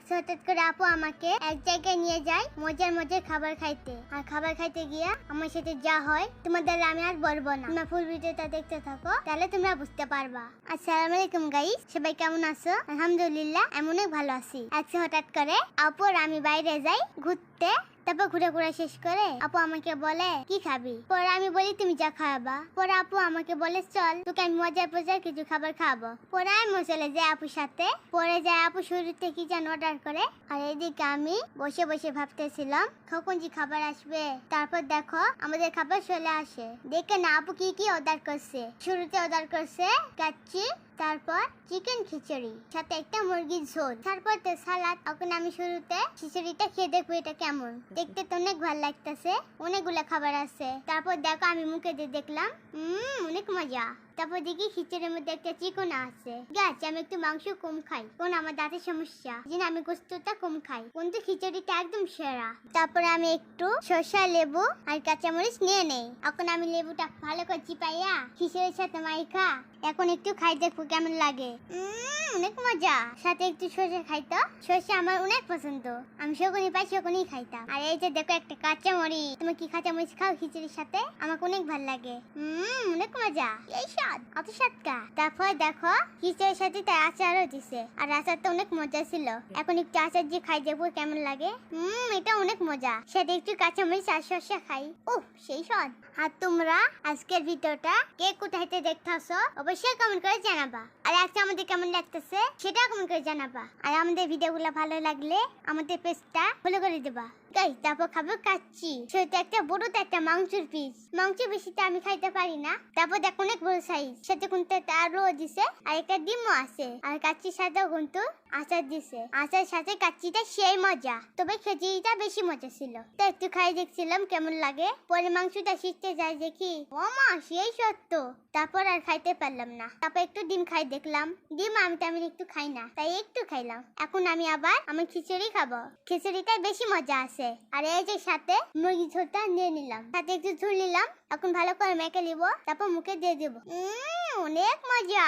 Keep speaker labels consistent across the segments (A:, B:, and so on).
A: আজকে হঠাৎ করে আপু আমাকে এক জায়গায় নিয়ে যায় মজার মজার খাবার খাইতে। আর খাবার খাইতে গিয়া আমার সাথে যা হয়, তোমাদের আমি আর বলব না। তোমরা ফুল ভিডিওটা দেখতে থাকো, তাহলে তোমরা বুঝতে পারবা। আসসালামু আলাইকুম গাইস সবাই কেমন আছো? আলহামদুলিল্লাহ, আমি অনেক ভালো আছি। আজকে হঠাৎ করে আপু আর আমি বাইরে যাই, ঘুরতে তারপর ঘুরে ঘুরে শেষ করে আপু আমাকে বলে, কি খাবি? পরে আমি বলি, তুমি যা খাওয়াবা পরে আপু আমাকে বলে, চল, তোকে আমি মজার মজার কিছু খাবার খাওয়াবো পরে আমি চলে যাই আপুর সাথে। পরে যায় আপু শুরুতে কি যেন অর্ডার করে। আর এদিকে আমি বসে বসে ভাবতেছিলাম, কখন যে খাবার আসবে? তারপর দেখো, আমাদের খাবার চলে আসে। দেখে না, আপু কি কি অর্ডার করছে? শুরুতে অর্ডার করছে কাচ্চি তারপর চিকেন খিচুড়ি, সাথে একটা মুরগির ঝোল। তারপর তো সালাদ এখন আমি শুরুতে খিচুড়িটা খেয়ে দেখব এটা কেমন। দেখতে তো অনেক ভালো লাগতেছে, অনেকগুলো খাবার আছে। তারপর দেখো আমি মুখে দিয়ে দেখলাম, উম, অনেক মজা। তারপর দেখি খিচুড়ির মধ্যে একটা চিকন আছে। গাছ আমি একটু মাংস কম খাই। কোন আমার দাঁতের সমস্যা। যেন আমি গোস্তটা কম খাই। কোন তো খিচুড়িটা একদম সেরা। তারপর আমি একটু শসা লেবু আর কাঁচামরিচ নিয়ে নেই। এখন আমি লেবুটা ভালো করে চিপাইয়া খিচুড়ির সাথে মাইখা এখন একটু খাই দেখব কেমন লাগে। উম, অনেক মজা। সাথে একটু সর্ষে খাইতো। সর্ষে আমার অনেক পছন্দ। আমি শকুনি পাই শকুনি খাইতাম। আর এই যে দেখো একটা কাঁচা মরিচ তুমি কি কাঁচা মরিচ খাও খিচুড়ির সাথে? আমাকে অনেক ভালো লাগে। হুম অনেক মজা। এই স্বাদ, অত স্বাদকা তারপর দেখো, খিচুড়ির সাথে তার আচারও দিছে। আর আচারটা অনেক মজা ছিল। এখন একটু আচার দিয়ে খাই দেখব কেমন লাগে। হুম এটা অনেক মজা। সাথে একটু কাঁচা মরিচ আর সর্ষে খাই। ও সেই স্বাদ। আর তোমরা আজকের ভিডিওটা কে কোথায়তে দেখতেছো, অবশ্যই কমেন্ট করে জানাবা। আর আজকে আমাদের কেমন লাগতেছে? সেটা কমেন্ট করে জানাবা। আর আমাদের ভিডিওগুলো ভালো লাগলে আমাদের পেজটা ফলো করে দেবা। গাই তারপর খাব সেটা একটা বড় একটা মাংসের পিস মাংস আমি খাইতে পারি না। তারপর দেখ অনেক বড় সাইজ সাথে দিছে, আর একটা ডিমও আছে। আর আচার দিছে। আচার সাথে সেই মজা। তবে বেশি মজা ছিল। তো একটু খাই দেখছিলাম কেমন লাগে। পরে মাংসটা শিখতে যাই দেখি। ও মা সেই সত্য। তারপর আর খাইতে পারলাম না। তারপর একটু ডিম খাই দেখলাম। ডিম আমি তেমন একটু খাই না, তাই একটু খাইলাম। এখন আমি আবার আমার খিচুড়ি খাব। খিচুড়িটা বেশি মজা আছে। আর এই যে সাথে মুরগি ঝোলটা নিয়ে নিলাম। সাথে একটু ঝুল নিলাম। এখন ভালো করে মেখে নিবো, তারপর মুখে দিয়ে দেবো। অনেক মজা।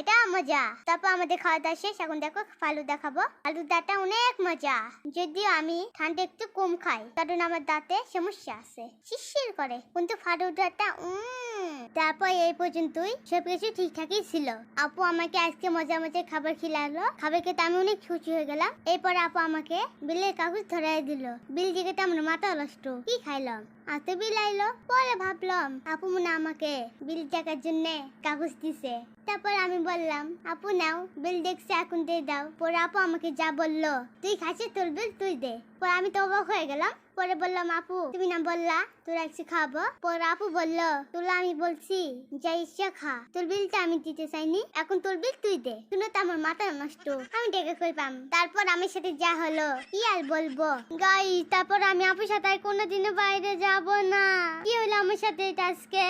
A: এটা মজা। তারপর আমাদের খাওয়া দাওয়া শেষ। এখন দেখো ফালুদা খাব দাঁতটা অনেক মজা। যদিও আমি ঠান্ডা একটু কম খাই, কারণ আমার দাঁতে সমস্যা আছে। শিরশির করে। কিন্তু ফালুদাটা উম তারপর এই পর্যন্তই। সবকিছু ঠিকঠাকই ছিল। আপু আমাকে আজকে মজা মজা খাবার খিলালো। খাবার খেতে আমি অনেক খুশি হয়ে গেলাম। এরপর আপু আমাকে বিলের কাগজ ধরাই দিল। বিল দিকে তো আমার মাথা নষ্ট। কি খাইলাম? আর তো বিল আইলো। পরে ভাবলাম, আপু মনে আমাকে বিল টাকার জন্য কাগজ দিছে। তারপর আমি বললাম, আপু নাও, বিল দেখছে, এখন দিয়ে দাও। পরে আপু আমাকে যা বলল, তুই খাচ্ছিস তোর বিল, তুই দে। পরে আমি তো অবাক হয়ে গেলাম। পরে বললাম, আপু, তুমি না বললা? তোর একটু খাব? পরে আপু বলল, তোলা আমি বলছি, যা ইচ্ছা খা। তোর বিলটা আমি দিতে চাইনি, এখন তোর বিল তুই দে। শুনে তো আমার মাথা নষ্ট। আমি ডেকে কই পাম তারপর আমার সাথে যা হলো, কি আর বলব? গাই তারপর আমি আপুর সাথে আর কোনোদিনও বাইরে যাব না। কি হলো আমার সাথে এটা আজকে?